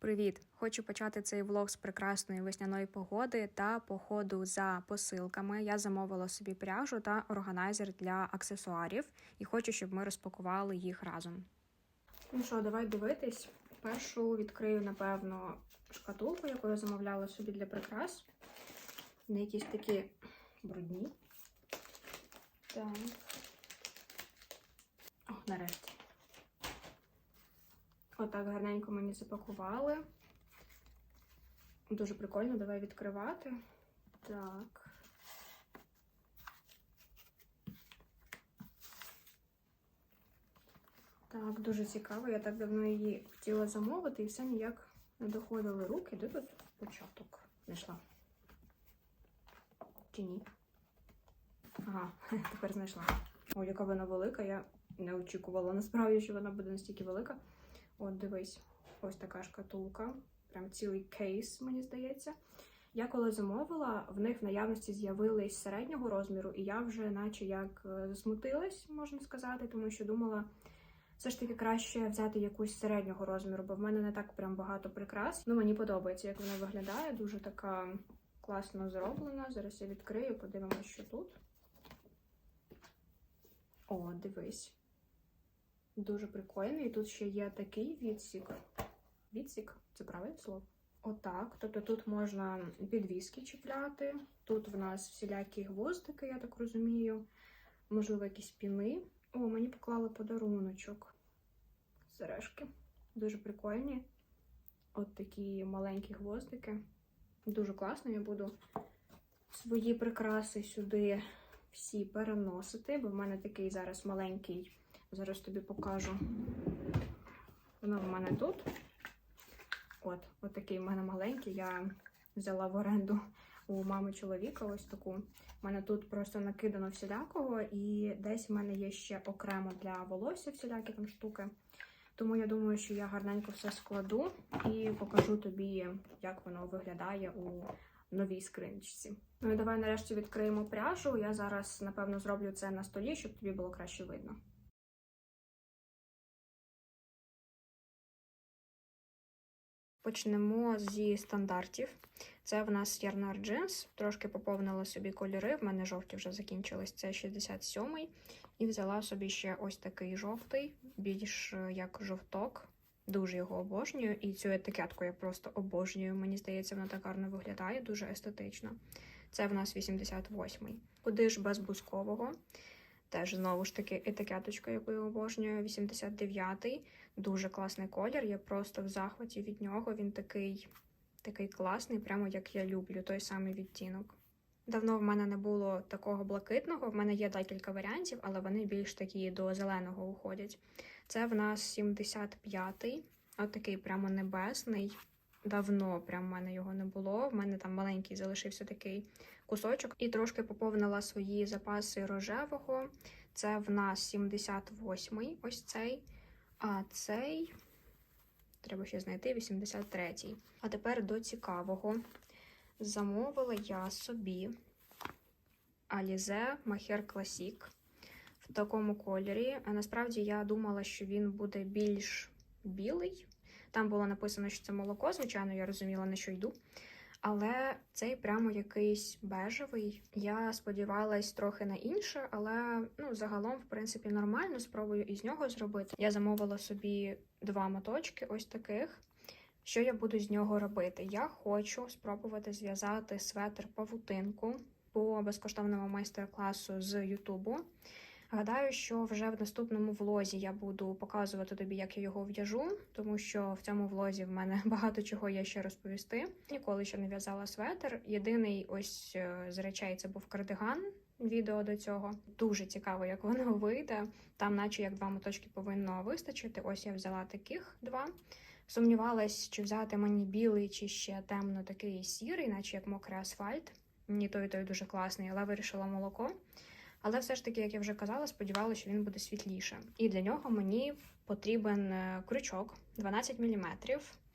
Привіт! Хочу почати цей влог з прекрасної весняної погоди та походу за посилками. Я замовила собі пряжу та органайзер для аксесуарів і хочу, щоб ми розпакували їх разом. Ну що, давай дивитись. Першу відкрию, напевно, шкатулку, яку я замовляла собі для прикрас. Вони якісь такі брудні. Так. О, нарешті. Отак гарненько мені запакували. Дуже прикольно, давай відкривати. Так. Так, дуже цікаво. Я так давно її хотіла замовити і все ніяк не доходили руки. Де тут початок? Знайшла. Чи ні? Ага, тепер знайшла. О, яка вона велика, я не очікувала насправді, що вона буде настільки велика. От, дивись, ось така шкатулка. Прям цілий кейс, мені здається. Я коли замовила, в них в наявності з'явились середнього розміру, і я вже, наче як е, засмутилась, можна сказати, тому що думала, все ж таки краще взяти якусь середнього розміру, бо в мене не так прям багато прикрас. Ну, мені подобається, як вона виглядає. Дуже така класно зроблена. Зараз я відкрию, подивимося, що тут. О, дивись. Дуже прикольний. І тут ще є такий відсік. Відсік, це правильне слово? Отак. Тобто тут можна підвіски чіпляти. Тут в нас всілякі гвоздики, я так розумію. Можливо, якісь піни. О, мені поклали подаруночок. Сережки. Дуже прикольні. От такі маленькі гвоздики. Дуже класно. Я буду свої прикраси сюди всі переносити, бо в мене такий зараз маленький. Зараз тобі покажу. Воно в мене тут. От, от такий в мене маленький. Я взяла в оренду у мами чоловіка ось таку. У мене тут просто накидано всілякого, і десь в мене є ще окремо для волосся всілякі там штуки. Тому я думаю, що я гарненько все складу і покажу тобі, як воно виглядає у новій скринічці. Ну і давай нарешті відкриємо пряжу. Я зараз, напевно, зроблю це на столі, щоб тобі було краще видно. Почнемо зі стандартів. Це в нас Ярнар Джинс. Трошки поповнила собі кольори. В мене жовті вже закінчились. Це 67-й. І взяла собі ще ось такий жовтий, більш як жовток. Дуже його обожнюю. І цю етикетку я просто обожнюю. Мені здається, вона так гарно виглядає, дуже естетично. Це в нас 88-й. Куди ж без бузкового? Теж знову ж таки етикеточка, яку я обожнюю, 89-й. Дуже класний колір. Я просто в захваті від нього. Він такий, такий класний, прямо як я люблю, той самий відтінок. Давно в мене не було такого блакитного. В мене є декілька варіантів, але вони більш такі до зеленого уходять. Це в нас 75-й, от такий прямо небесний. Давно прям в мене його не було. В мене там маленький залишився такий кусочок. І трошки поповнила свої запаси рожевого. Це в нас 78-й, ось цей. А цей, треба ще знайти, 83-й. А тепер до цікавого. Замовила я собі Alize Maher Classic в такому кольорі. Насправді я думала, що він буде більш білий. Там було написано, що це молоко, звичайно, я розуміла, на що йду. Але цей прямо якийсь бежевий. Я сподівалась трохи на інше, але ну, загалом, в принципі, нормально. Спробую із нього зробити. Я замовила собі два моточки, ось таких. Що я буду з нього робити? Я хочу спробувати зв'язати светр павутинку по безкоштовному майстер-класу з Ютубу. Гадаю, що вже в наступному влозі я буду показувати тобі, як я його в'яжу, тому що в цьому влозі в мене багато чого є ще розповісти. Ніколи ще не в'язала светр. Єдиний ось е, з речей це був кардиган. Відео до цього дуже цікаво, як воно вийде. Там, наче як два моточки повинно вистачити. Ось я взяла таких два. Сумнівалась, чи взяти мені білий, чи ще темно такий сірий, наче як мокрий асфальт. Ні, той той дуже класний, але вирішила молоко. Але все ж таки, як я вже казала, сподівалася, що він буде світліше. І для нього мені потрібен е, крючок 12 мм.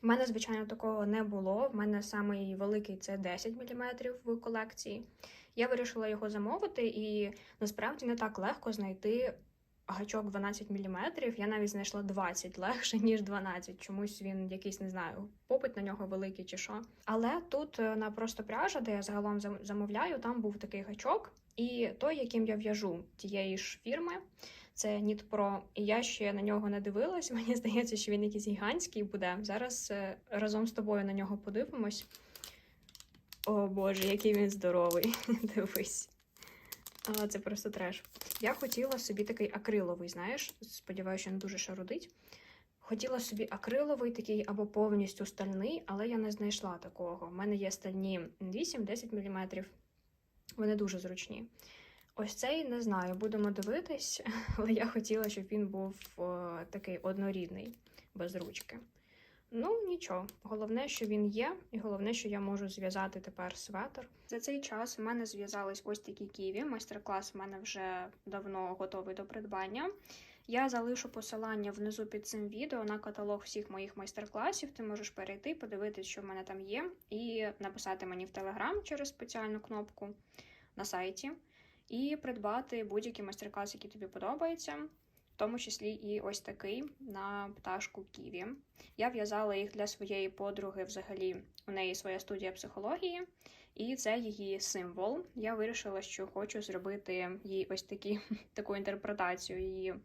У мене, звичайно, такого не було. В мене самий великий це 10 мм в колекції. Я вирішила його замовити, і насправді не так легко знайти гачок 12 мм. Я навіть знайшла 20 легше, ніж 12. Чомусь він якийсь не знаю, попит на нього великий чи що. Але тут е, на просто пряжа, де я загалом замовляю, там був такий гачок. І той, яким я в'яжу тієї ж фірми, це Pro. І я ще на нього не дивилась. Мені здається, що він якийсь гігантський буде. Зараз е, разом з тобою на нього подивимось. О Боже, який він здоровий. Дивись. Це просто треш. Я хотіла собі такий акриловий, знаєш, сподіваюся, що не дуже шарудить. Хотіла собі акриловий такий або повністю стальний, але я не знайшла такого. У мене є стальні 8-10 мм. Вони дуже зручні. Ось цей не знаю, будемо дивитись, але я хотіла, щоб він був о, такий однорідний, без ручки. Ну, нічого. Головне, що він є, і головне, що я можу зв'язати тепер светр. За цей час в мене зв'язались ось такі ківі. Майстер-клас в мене вже давно готовий до придбання. Я залишу посилання внизу під цим відео на каталог всіх моїх майстер-класів. Ти можеш перейти, подивитись, що в мене там є, і написати мені в Телеграм через спеціальну кнопку на сайті, і придбати будь-який майстер-клас, який тобі подобається, в тому числі і ось такий на пташку Ківі. Я в'язала їх для своєї подруги. Взагалі, у неї своя студія психології, і це її символ. Я вирішила, що хочу зробити їй ось такі, таку інтерпретацію її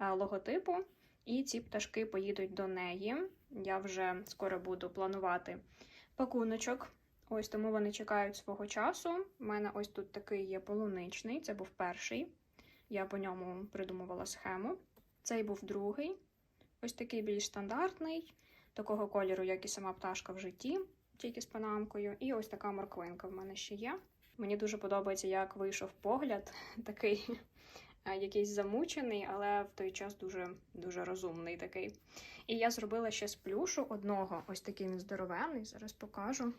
е, логотипу. І ці пташки поїдуть до неї. Я вже скоро буду планувати пакуночок. Ось тому вони чекають свого часу. У мене ось тут такий є полуничний, це був перший. Я по ньому придумувала схему. Цей був другий. Ось такий більш стандартний, такого кольору, як і сама пташка в житті, тільки з панамкою. І ось така морквинка в мене ще є. Мені дуже подобається, як вийшов погляд, такий е, якийсь замучений, але в той час дуже, дуже розумний такий. І я зробила ще з плюшу одного, ось такий він здоровенний, зараз покажу.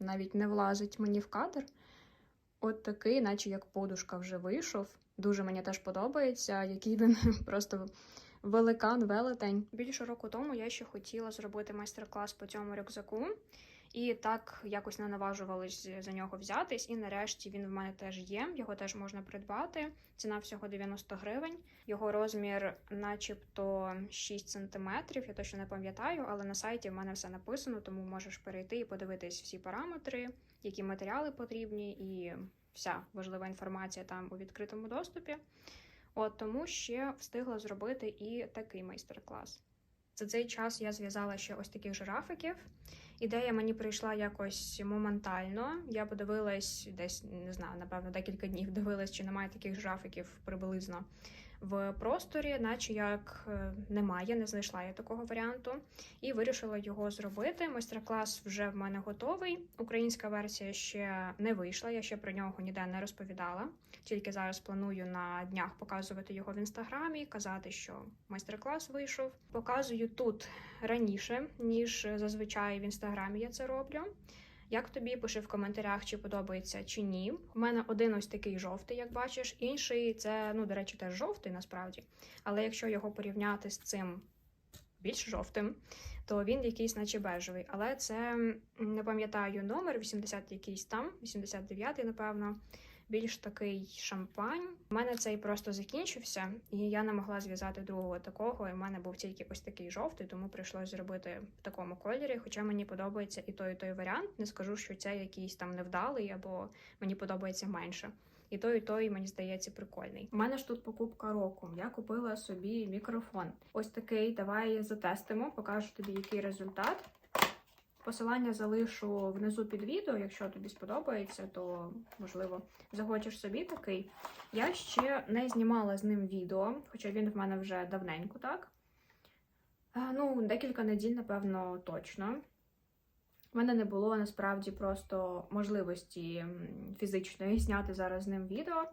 Навіть не влазить мені в кадр. От такий, наче як подушка вже вийшов. Дуже мені теж подобається, який він просто великан, велетень. Більше року тому я ще хотіла зробити майстер-клас по цьому рюкзаку. І так якось не наважувалась за нього взятись. І нарешті він в мене теж є. Його теж можна придбати. Ціна всього 90 гривень. Його розмір, начебто, 6 см. Я точно не пам'ятаю, але на сайті в мене все написано, тому можеш перейти і подивитись всі параметри, які матеріали потрібні, і вся важлива інформація там у відкритому доступі. От тому ще встигла зробити і такий майстер-клас. За цей час я зв'язала ще ось таких жирафиків. Ідея мені прийшла якось моментально. Я подивилась десь, не знаю, напевно, декілька днів дивилась, чи немає таких жирафиків приблизно в просторі, наче як е, немає, не знайшла я такого варіанту. І вирішила його зробити. Майстер-клас вже в мене готовий. Українська версія ще не вийшла, я ще про нього ніде не розповідала. Тільки зараз планую на днях показувати його в інстаграмі, казати, що майстер-клас вийшов. Показую тут раніше, ніж зазвичай в інстаграмі я це роблю. Як тобі пиши в коментарях, чи подобається чи ні. У мене один ось такий жовтий, як бачиш, інший це, ну, до речі, теж жовтий насправді. Але якщо його порівняти з цим більш жовтим, то він якийсь, наче бежевий. Але це не пам'ятаю номер, 80 якийсь там, 89, напевно. Більш такий шампань. У мене цей просто закінчився, і я не могла зв'язати другого такого. І в мене був тільки ось такий жовтий, тому прийшлось зробити в такому кольорі. Хоча мені подобається і той, і той варіант. Не скажу, що це якийсь там невдалий, або мені подобається менше. І той, і той, мені здається, прикольний. У мене ж тут покупка року. Я купила собі мікрофон. Ось такий. Давай затестимо, покажу тобі, який результат. Посилання залишу внизу під відео. Якщо тобі сподобається, то можливо захочеш собі такий. Я ще не знімала з ним відео, хоча він в мене вже давненько, так? Е, Ну, декілька неділь, напевно, точно. У мене не було насправді просто можливості фізичної зняти зараз з ним відео,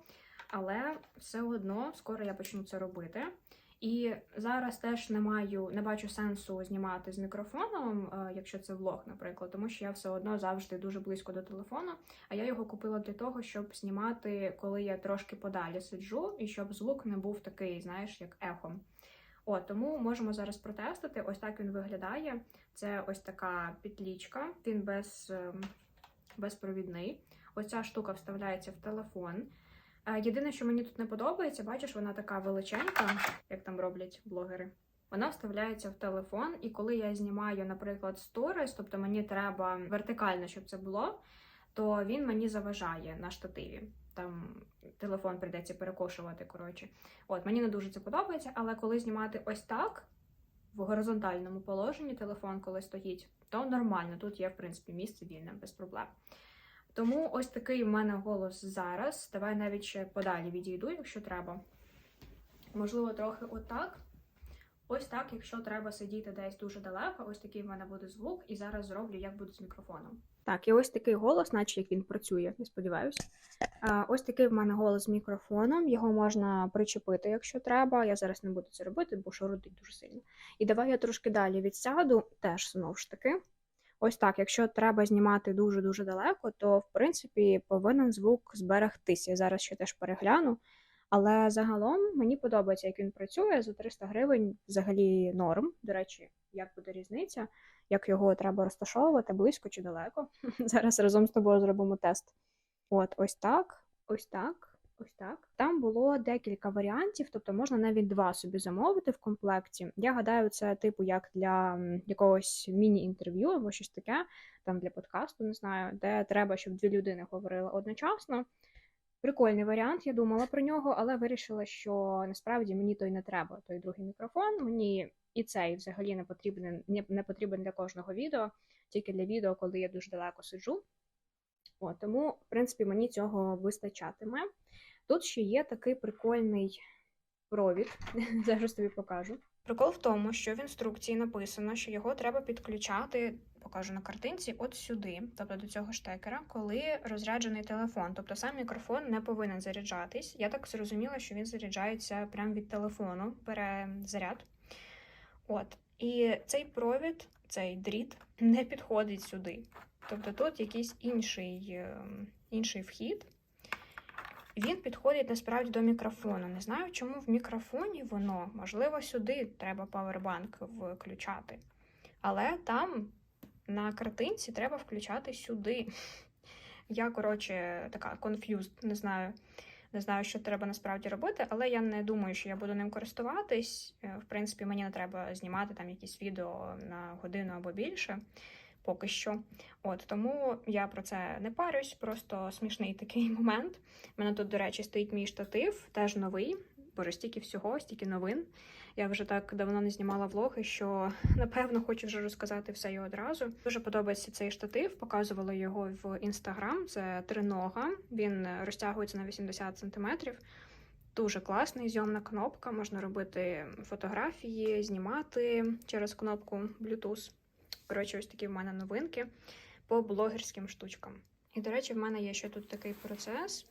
але все одно скоро я почну це робити. І зараз теж не маю, не бачу сенсу знімати з мікрофоном, е, якщо це влог, наприклад, тому що я все одно завжди дуже близько до телефону. А я його купила для того, щоб знімати, коли я трошки подалі сиджу, і щоб звук не був такий, знаєш, як ехом. От, тому можемо зараз протестити. Ось так він виглядає. Це ось така петлічка, він без, ем, безпровідний. Оця штука вставляється в телефон. Єдине, що мені тут не подобається, бачиш, вона така величенька, як там роблять блогери. Вона вставляється в телефон, і коли я знімаю, наприклад, сторіс, тобто мені треба вертикально, щоб це було, то він мені заважає на штативі. Там телефон прийдеться перекошувати. Коротше, от мені не дуже це подобається, але коли знімати ось так, в горизонтальному положенні телефон, коли стоїть, то нормально. Тут є, в принципі, місце вільне, без проблем. Тому ось такий в мене голос зараз. Давай навіть ще подалі відійду, якщо треба. Можливо, трохи отак. Ось так, якщо треба сидіти десь дуже далеко, ось такий в мене буде звук, і зараз зроблю, як буде з мікрофоном. Так, і ось такий голос, наче як він працює, не сподіваюся. Ось такий в мене голос з мікрофоном. Його можна причепити, якщо треба. Я зараз не буду це робити, бо шородить дуже сильно. І давай я трошки далі відсяду, теж знову ж таки. Ось так, якщо треба знімати дуже-дуже далеко, то в принципі повинен звук зберегтися. Я зараз ще теж перегляну. Але загалом мені подобається, як він працює. За 300 гривень взагалі норм. До речі, як буде різниця, як його треба розташовувати, близько чи далеко. Зараз разом з тобою зробимо тест. От, ось так, ось так, ось так. Там було декілька варіантів, тобто можна навіть два собі замовити в комплекті. Я гадаю, це типу як для якогось міні-інтерв'ю або щось таке, там для подкасту, не знаю, де треба, щоб дві людини говорили одночасно. Прикольний варіант, я думала про нього, але вирішила, що насправді мені той не треба, той другий мікрофон. Мені і цей взагалі не потрібен, не, потрібен для кожного відео, тільки для відео, коли я дуже далеко сиджу. От, тому, в принципі, мені цього вистачатиме. Тут ще є такий прикольний провід, зараз тобі покажу. Прикол в тому, що в інструкції написано, що його треба підключати, покажу на картинці, от сюди, тобто до цього штекера, коли розряджений телефон. Тобто сам мікрофон не повинен заряджатись. Я так зрозуміла, що він заряджається прямо від телефону, бере заряд. От. І цей провід, цей дріт не підходить сюди. Тобто тут якийсь інший, ем, інший вхід. Він підходить насправді до мікрофону. Не знаю, чому в мікрофоні воно, можливо, сюди треба павербанк включати. Але там на картинці треба включати сюди. Я, коротше, така confused, не знаю. Не знаю, що треба насправді робити, але я не думаю, що я буду ним користуватись. Е, В принципі, мені не треба знімати там якісь відео на годину або більше поки що. От тому я про це не парюсь, просто смішний такий момент. У мене тут, до речі, стоїть мій штатив, теж новий, бо стільки всього, стільки новин. Я вже так давно не знімала влоги, що напевно хочу вже розказати все і одразу. Дуже подобається цей штатив. Показувала його в інстаграм. Це тринога. Він розтягується на 80 сантиметрів. Дуже класний зйомна кнопка. Можна робити фотографії, знімати через кнопку Bluetooth. Коротше, ось такі в мене новинки по блогерським штучкам. І, до речі, в мене є ще тут такий процес.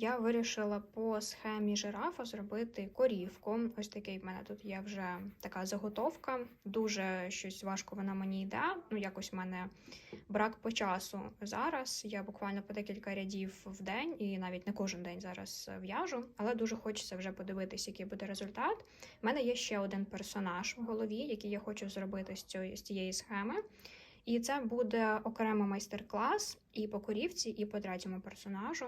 Я вирішила по схемі жирафа зробити корівку. Ось такий в мене тут є вже така заготовка. Дуже щось важко вона мені йде. Ну, якось в мене брак по часу зараз. Я буквально по декілька рядів в день, і навіть не кожен день зараз в'яжу, але дуже хочеться вже подивитись, який буде результат. У мене є ще один персонаж в голові, який я хочу зробити з цієї, з цієї схеми. І це буде окремий майстер-клас і по корівці, і по третьому персонажу.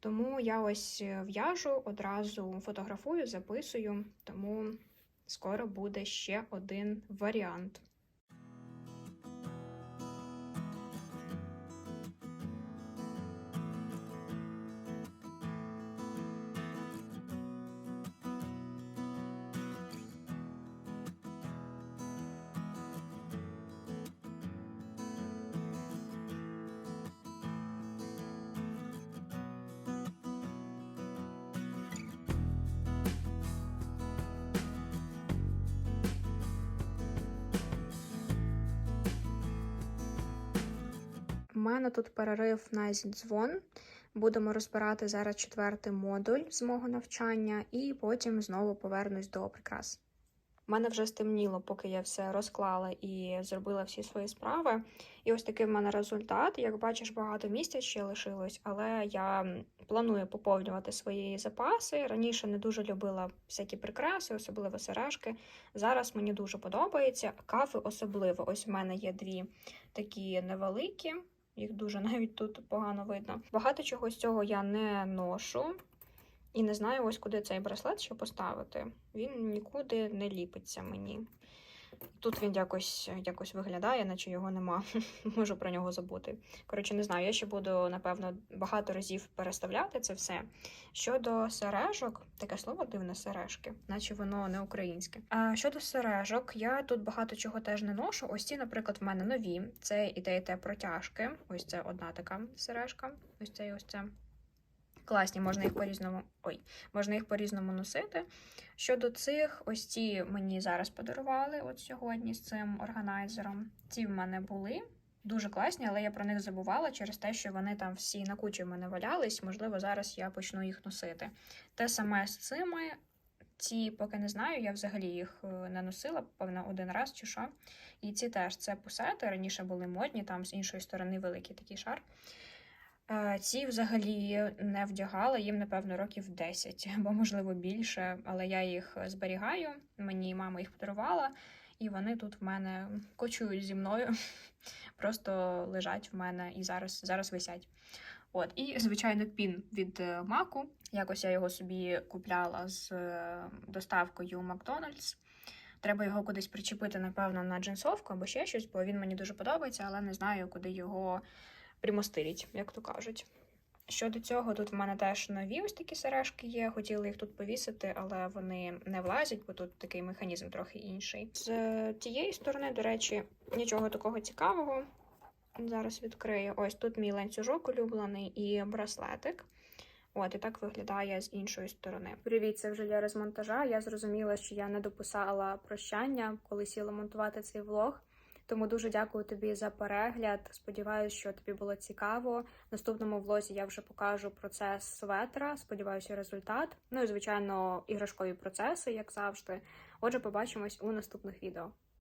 Тому я ось в'яжу, одразу фотографую, записую, тому скоро буде ще один варіант. У мене тут перерив на зідзвон. Будемо розбирати зараз четвертий модуль з мого навчання, і потім знову повернусь до прикрас. У мене вже стемніло, поки я все розклала і зробила всі свої справи. І ось такий в мене результат. Як бачиш, багато місця ще лишилось, але я планую поповнювати свої запаси. Раніше не дуже любила всякі прикраси, особливо сережки. Зараз мені дуже подобається. Кафи особливо. Ось у мене є дві такі невеликі. Їх дуже навіть тут погано видно. Багато чого з цього я не ношу. І не знаю ось куди цей браслет ще поставити. Він нікуди не ліпиться мені. Тут він якось, якось виглядає, наче його нема. Можу про нього забути. Коротше, не знаю, я ще буду, напевно, багато разів переставляти це все. Щодо сережок, таке слово дивне сережки, наче воно не українське. А щодо сережок, я тут багато чого теж не ношу. Ось ці, наприклад, в мене нові. Це і те, те протяжки. Ось це одна така сережка. Ось це і ось це. Класні, можна їх по-різному. Ой, можна їх по-різному носити. Щодо цих, ось ці мені зараз подарували от сьогодні з цим органайзером. Ці в мене були. Дуже класні, але я про них забувала через те, що вони там всі на кучі в мене валялись. Можливо, зараз я почну їх носити. Те саме з цими. Ці поки не знаю, я взагалі їх е, не носила, певно, один раз чи що. І ці теж це пусети. Раніше були модні, там з іншої сторони великий такий шар. Е, Ці взагалі не вдягала, їм, напевно, років 10 або, можливо, більше, але я їх зберігаю. Мені мама їх подарувала, і вони тут в мене кочують зі мною, просто лежать в мене і зараз, зараз висять. От, і, звичайно, пін від е, маку. Якось я його собі купляла з е, доставкою Макдональдс. Треба його кудись причепити, напевно, на джинсовку або ще щось, бо він мені дуже подобається, але не знаю, куди його примостиліть, як то кажуть. Щодо цього, тут в мене теж нові ось такі сережки є. Хотіла їх тут повісити, але вони не влазять, бо тут такий механізм трохи інший. З е, тієї сторони, до речі, нічого такого цікавого. Зараз відкрию. Ось тут мій ланцюжок улюблений і браслетик. От, і так виглядає з іншої сторони. Привіт, це вже Лера з монтажа. Я зрозуміла, що я не дописала прощання, коли сіла монтувати цей влог. Тому дуже дякую тобі за перегляд. Сподіваюсь, що тобі було цікаво. В наступному влозі я вже покажу процес светра. Сподіваюся, результат. Ну і звичайно, іграшкові процеси, як завжди. Отже, побачимось у наступних відео.